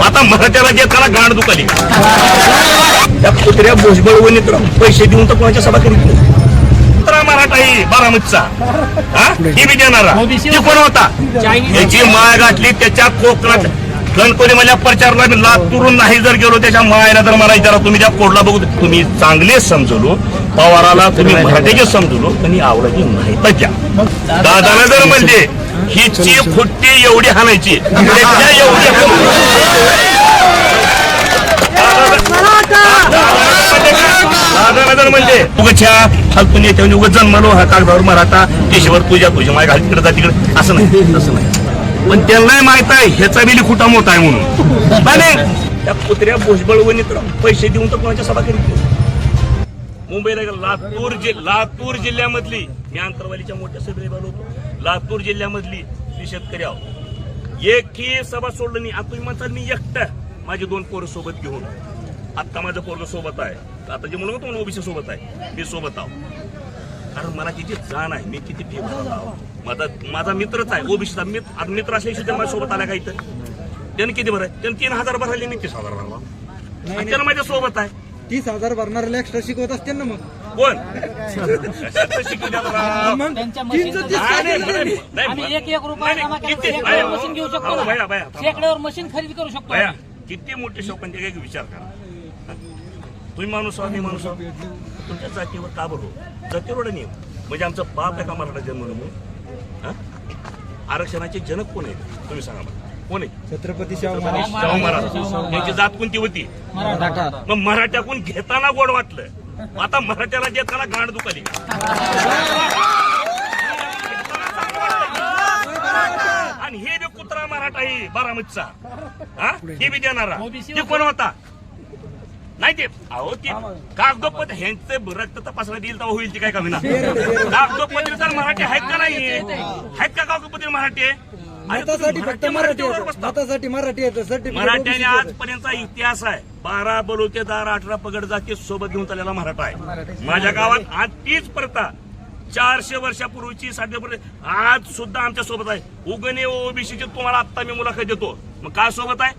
आता मराठ्याला जे त्याला गांड दुखाली. त्या कुत्र्या भुजबळ वनीत पैसे देऊन तर कोणाच्या सभा करीत नाही. कुत्रा मराठा ही बारामतीचा. हा? ही बी देणारा. कोण होता? याची माळ गाठली त्याच्या कोकणात गणपती माझ्या प्रचारला मी लातूरून नाही जर गेलो त्याच्या मायाला जर मला विचारा तुम्ही त्या कोडला बघू तुम्ही चांगले समजलो हो. पवाराला तुम्ही मराठीचे समजलो हो, पण आवडायची माहिती द्या दादाला जर म्हणजे हिची फुट्टी एवढी हाणायची. एवढी दादाला म्हणजे उगच्या फालतून येते म्हणजे उगाच जन्मलो हा कागदावर मराठा केशवर तुझ्या तुझ्या माय घाल तिकडे जा तिकडे. असं नाही तसं नाही. पण त्यांनाही माहीत आहे ह्याचा बिली खुटा मोठा आहे म्हणून. आणि त्या कुत्र्या भुजबळ तर पैसे देऊन तर कोणाच्या सभा करीत मुंबईला लातूर जि लातूर जिल्ह्यामधली या अंतरवालीच्या मोठ्या सभेला होतो लातूर जिल्ह्यामधली ती शेतकरी आहो एकही सभा सोडलं नाही. आता तुम्ही म्हणता मी एकटा माझे दोन पोरं सोबत घेऊन. आता माझं पोरग सोबत आहे. आता जे मुलगा तुम्हाला ओबीसी सोबत आहे. मी सोबत आहो कारण मला तिची जाण आहे. मी किती फी भरत आहो माझा माझा मित्रच आहे. ओबीसीचा मित्र मित्र असल्याशिवाय त्या माझ्या सोबत आला का इथं? त्यानं किती भराय त्यानं तीन हजार भरायले मी तीस हजार भरला. त्यानं माझ्या सोबत आहे. तीस हजार भरणाऱ्याला एक्स्ट्रा शिकवत असते ना मग? कोण? त्यांच्या नाही, नाही. नाही, नाही, आम्ही एक एक रुपया नाही, जमा नाही, केला किती- शेकड्यावर मशीन घेऊ भया, शेकड्यावर खरेदी करू शकतो भया, आम्ही. किती मोठे शोक एक विचार करा. तुम्ही माणूस आहात मी माणूस आहोत तुमच्या जातीवर का बरोबर जातीवर नियम म्हणजे आमचं बाप आहे का मराठा जन्म म्हणून हा? आरक्षणाचे जनक कोण आहेत? तुम्ही सांगा मला कोण आहे छत्रपती शाहू महाराज. शाहू महाराज. यांची जात कोणती होती? मराठा. मग मराठ्याकून घेताना गोड वाटलं. आता मराठ्याला देताना गांड दुखाली आणि हे बी कुत्रा मराठा ही बारामतीचा. हा? हे बी देणारा. ते कोण होता? नाही ते अहो ते कागदोपत्र ह्यांचं रक्त तपासण्यात येईल तेव्हा होईल ते काय कमी ना कागदोपत्री तर मराठी आहेत का नाही? आहेत का कागदोपत्री मराठी? आणि मतासाठी फक्त मराठी मराठी. मतासाठी मराठ्याने आजपर्यंतचा इतिहास आहे. बारा बलुतेदार अठरा पगड जाती सोबत घेऊन चाललेला मराठा आहे. माझ्या गावात आज तीच प्रथा चारशे वर्षापूर्वीची साध्य आज सुद्धा आमच्यासोबत आहे. उगणे ओबीसीची तुम्हाला आत्ता मी मुलाखत देतो. मग काय सोबत आहे?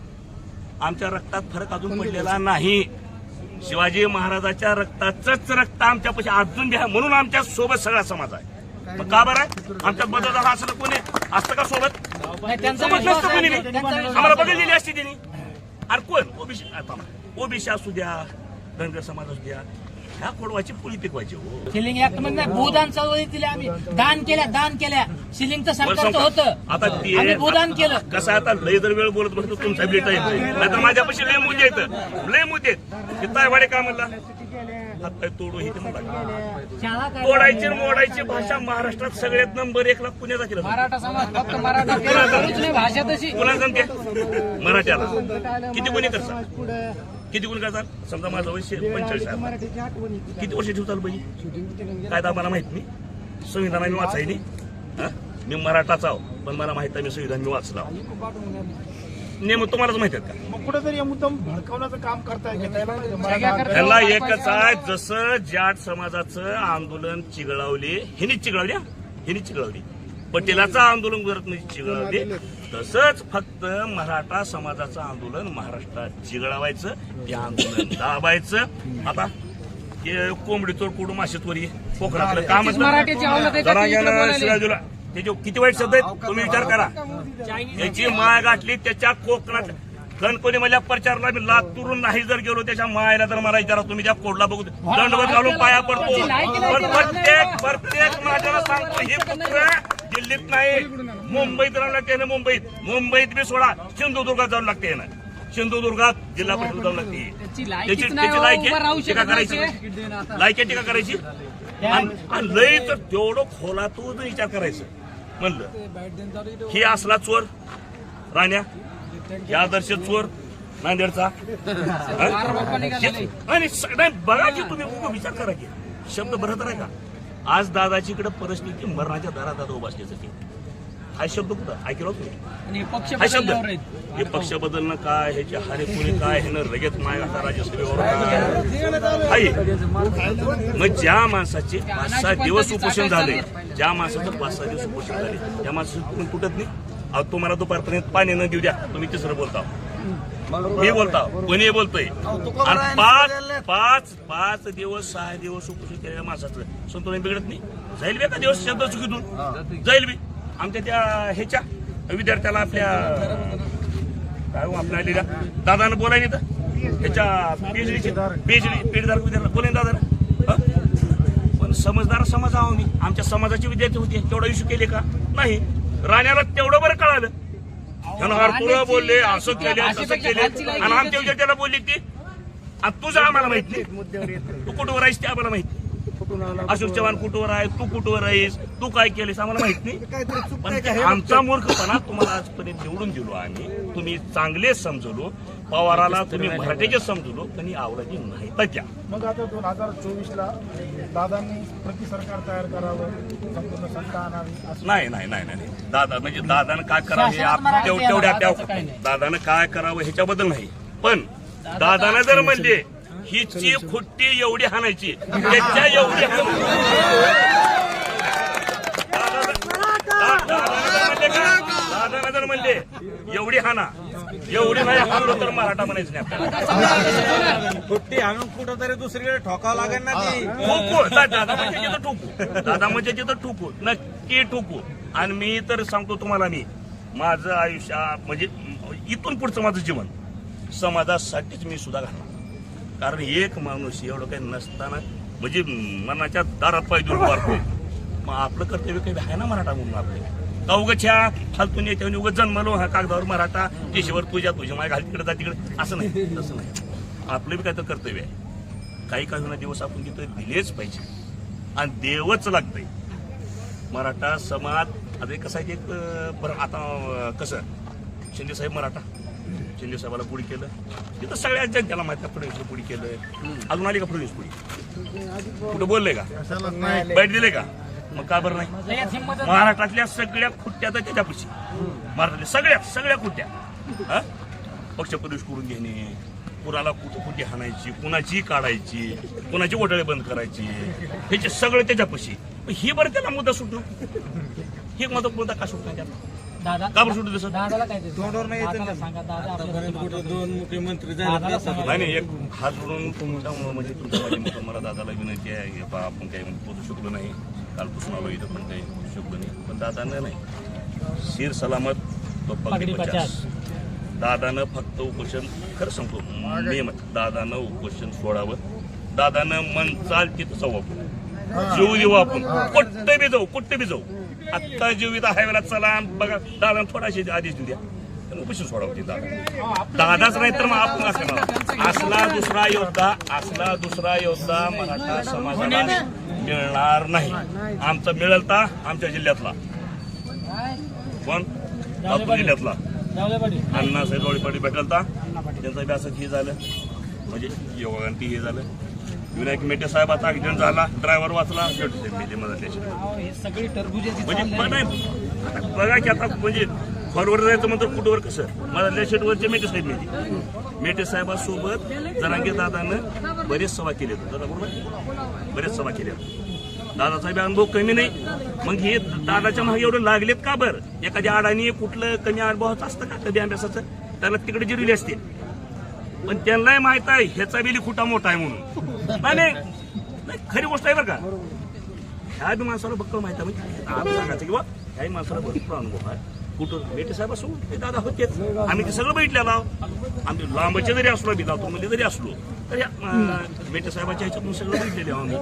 आमच्या रक्तात फरक अजून पडलेला नाही. शिवाजी महाराजाच्या रक्ताचंच रक्त आमच्यापाशी अजून घ्या. म्हणून आमच्यासोबत सगळा समाज आहे. मग का बरं? आहे आमच्यात बदल झाला असं कोणी? असतं का सोबत? आम्हाला आहे. बघितलेली असते त्यांनी. अरे कोण? ओबीसी ओबीसी असू द्या धनगर समाज असू द्या ह्या खोडवाची पोळी पिकवायची हो. सिलिंग ऍक्टमध्ये भूदान चळवळी दिली आम्ही. दान केल्या दान केल्या. सरकारचं सांगू का? होतं. आता ते आम्ही भूदान केलं. कसं आहे आता लय जर वेळ बोलत बसतो तुमचा बेटा येतोय नाहीतर माझ्यापाशी लय मुद्दे येतं लय मुद्दे आहेत. ते तायवाडे काय म्हणला? तोडू हे ते म्हणला. शाळा काय तोडायची आणि मोडायची भाषा महाराष्ट्रात सगळ्यात नंबर एक ला पुण्याचा केला मराठा समाज फक्त मराठा नाही भाषा तशी. कुणा जमते मराठ्याला. किती गुन्हे करतात किती गुन्हे करतात समजा माझं वय पंचेचाळीस आहे किती वर्ष ठेवताल बाई? कायदा मला माहीत नाही. संविधान मी वाचाय नाही. हा? मी मराठाचा आहो पण मला माहीत आहे मी संविधान मी वाचला नेम तुम्हालाच माहीत आहेत का? मग कुठेतरी हे मुद्दाम भडकवण्याचं काम करताय का? त्याला एकच आहे जसं जाट समाजाचं आंदोलन चिघळवले हिनी चिघळवली हा? हिनी चिघळवली. पटेलाचं आंदोलन गुजरात चिघळवले तसंच फक्त मराठा समाजाचं आंदोलन महाराष्ट्रात चिघळवायचं ते आंदोलन दाबायचं आता हे कोंबडी चोर कुडू मासे चोरी कोकणातलं काम मराठीची आवडत आहे का ती इकडे बोलायला? त्याचे किती वाईट शब्द आहेत तुम्ही विचार करा त्याची माय गाठली त्याच्या कोकणात गणपती माझ्या प्रचारला मी लातूरून नाही जर गेलो त्याच्या मायला तर मला विचारा तुम्ही त्या कोडला बघू दंडवत घालून पाया पडतो पण प्रत्येक प्रत्येक माझ्याला सांगतो हे पुत्र दिल्लीत नाही. मुंबईत राहावं लागते ना मुंबईत. मुंबईत बी सोडा. सिंधुदुर्गात जाऊन लागते ना सिंधुदुर्गात जिल्हा परिषद जाऊन लागते. त्याची त्याची हो, टीका करायची लायकी टीका करायची. आणि लय तर तेवढं खोलातून विचार करायचं. म्हणलं ही असला चोर राण्या. ही आदर्श चोर नांदेडचा? आणि बघा की तुम्ही विचार करा की. शब्द भरत आहे का? आज दादाची इकडे परिस्थिती मरणाच्या दारात दादा उभा असण्यासाठी हा शब्द कुठं? ऐकला तुम्ही हा शब्द. हे पक्ष बदलणं काय? ह्याचे हारे कोणी काय? हे लगेच माय आता राज्यसभेवर? आहे. मग ज्या माणसाचे पाच सहा दिवस उपोषण झाले ज्या माणसाचं पाच सहा दिवस उपोषण झाले त्या माणसाचं कुठत नाही? अहो तुम्हाला दुपारपर्यंत पाणी न देऊ द्या. तुम्ही तिसरं बोलता. मी बोलता कोणी बोलतोय. आणि पाच पाच पाच दिवस सहा दिवस उपोषण केलेल्या माणसाचं. संतुलन बिघडत नाही. जाईल बी एका दिवस शब्द चुकीतून जाईल बी. आमच्या त्या ह्याच्या विद्यार्थ्याला आपल्या काय हो आपल्या आलेल्या? दादानं बोलायला तर ह्याच्या पीएचडीचे पीएचडी पीडदार विद्यार्थ्याला. बोलाय दादा पण समजदार समाज आहो मी. आमच्या समाजाचे विद्यार्थी होते. तेवढा इश्यू केले का? नाही. राण्याला तेवढं बरं कळालं. त्यानं हरपुरं बोलले असं केले तसं केले. आणि आमच्या विद्यार्थ्याला बोलले की आता तुझं आम्हाला माहीत नाही. तू कुठवर आहेस ते आम्हाला माहीत नाही. अशोक चव्हाण कुठवर आहे तू कुठवर आहेस तू काय केलेस आम्हाला माहीत नाही. पण ते आमचा मूर्खपणा तुम्हाला आजपर्यंत निवडून दिलो आम्ही. तुम्ही चांगले समजलो. पवाराला तुम्ही मराठीचे समजलो पण आवडाची नाही. तर त्या. मग आता दोन हजार चोवीस ला दादांनी प्रति सरकार तयार करावं संपूर्ण सत्ता आणावी नाही नाही नाही नाही. दादा म्हणजे दादानं काय करावं हे तेवढ्या. दादानं काय करावं ह्याच्याबद्दल नाही. पण दादानं जर म्हणले हिची खुट्टी एवढी हाणायची त्याच्या एवढी हाणायची. दादा- म्हणले एवढी हाना एवढी नाही हाणलो तर मराठा म्हणायचं नाही आणून कुठं तरी दुसरीकडे ठोकावं लागेल ना ठोकू. दादा म्हणजे तिथं ठोकू. दादा म्हणजे तिथं ठोकू. नक्की ठोकू. आणि मी तर सांगतो तुम्हाला मी माझं आयुष्य म्हणजे इथून पुढचं माझं जीवन समाजासाठीच मी सुद्धा घालणार. कारण एक माणूस एवढं काही नसताना म्हणजे मनाच्या दारात मग आपलं कर्तव्य काही आहे ना मराठा म्हणून आपले? का उगाच ह्या फालतून येते आणि उगाच जन्मलो हा कागदावर मराठा केशवर तुझ्या तुझ्या माय घाल तिकडे जा तिकडे. असं नाही तसं नाही. आपलं बी काय तर कर्तव्य आहे. काही काही होणार दिवस आपण तिथं दिलेच पाहिजे. आणि देवच लागतंय. मराठा समाज आता कसं आहे एक बरं आता कसं? शिंदे साहेब मराठा. शिंदे साहेबाला पुढे केलं. तिथं सगळ्या जनतेला माहिती आहे फडणवीसला पुढे केलं. अजून आली का फडणवीस पुढे कुठं बोलले का? बैठ दिले का? मग का बरं नाही? महाराष्ट्रातल्या सगळ्या खुट्ट्या तर त्याच्यापाशी महाराष्ट्रातल्या सगळ्या सगळ्या खुट्ट्या. हा? पक्षप्रवेश करून घेणे कुणाला कुठं कुठे हाणायची कुणाची काढायची कुणाची घोटाळे बंद करायची ह्याचे सगळं त्याच्यापाशी पण ही बरं त्याला मुद्दा सुटणार ही मुद्दा मुद्दा का त्याला? दादा का बरं सुटू तसं? दादाला काय ते- तोंडावर नाही दोन मुख्यमंत्री एक हात जोडून तुमच्या म्हणजे तुमच्या मला दादाला विनंती आहे आपण काही पोहोचू शकलो नाही. कालपासून आलो इथं पण काही नाही पण दादानं नाही. शिर सलामत तो पगडी पचास. दादानं फक्त उपोषण खरं सांगतो मी मत दादानं उपोषण सोडावं. दादानं मन चाल तिथं जाऊ आपण जीव देऊ आपण. कुठं बी जाऊ कुठं बी जाऊ. आत्ता जीवित हायवेला चला बघा. दादा थोडाशी आदेश देऊ द्या उपोषण सोडावं ते दादा दादाच नाही तर मग आपण असं म्हणा. असला दुसरा योद्धा असला दुसरा योद्धा मराठा समाजाला मिळणार नाही. आमचा मिळलता आमच्या जिल्ह्यातला. कोण? लातूर जिल्ह्यातला. अण्णासाहेब डोळेपाटी भेटलता त्यांचा बी असं हे झालं. म्हणजे योगांती हे झालं. विनायक मेटे साहेबाचा ऍक्सिडेंट झाला. ड्रायव्हर वाचला. साहेब म्हणजे. पण आता बघा की आता म्हणजे फॉरवर्ड जायचं म्हणतो कुठवर कसं? मधल्या शेटवरचे मेटे साहेब मेले मेटे साहेबासोबत जरांगे दादानं बरेच सभा केले होते. दादा बरोबर? बरेच सभा केल्या दादाचा बी अनुभव कमी नाही. मग हे दादाच्या मागे एवढं लागलेत का बरं? एखाद्या अडाणी कुठलं कमी अनुभवाचं असतं का कधी अभ्यासाचं? त्याला तिकडे जिरवली असते पण त्यांनाही माहीत आहे ह्याचा बिली खुटा मोठा आहे म्हणून. नाही, नाही. नाही, खरी गोष्ट आहे बरं का. ह्या बी माणसाला बक्कळ माहीत आहे. म्हणजे आम्ही सांगायचं किंवा ह्याही माणसाला भरपूर अनुभव आहे. कुठं बेटे साहेब असो ते दादा होतेच. आम्ही ते सगळं बघितलेलं आम्ही लांबचे जरी असलो आम्ही जातो म्हणजे जरी असलो. तर या बेटे साहेबाच्या ह्याच्यातून सगळं बघितलेले आम्ही.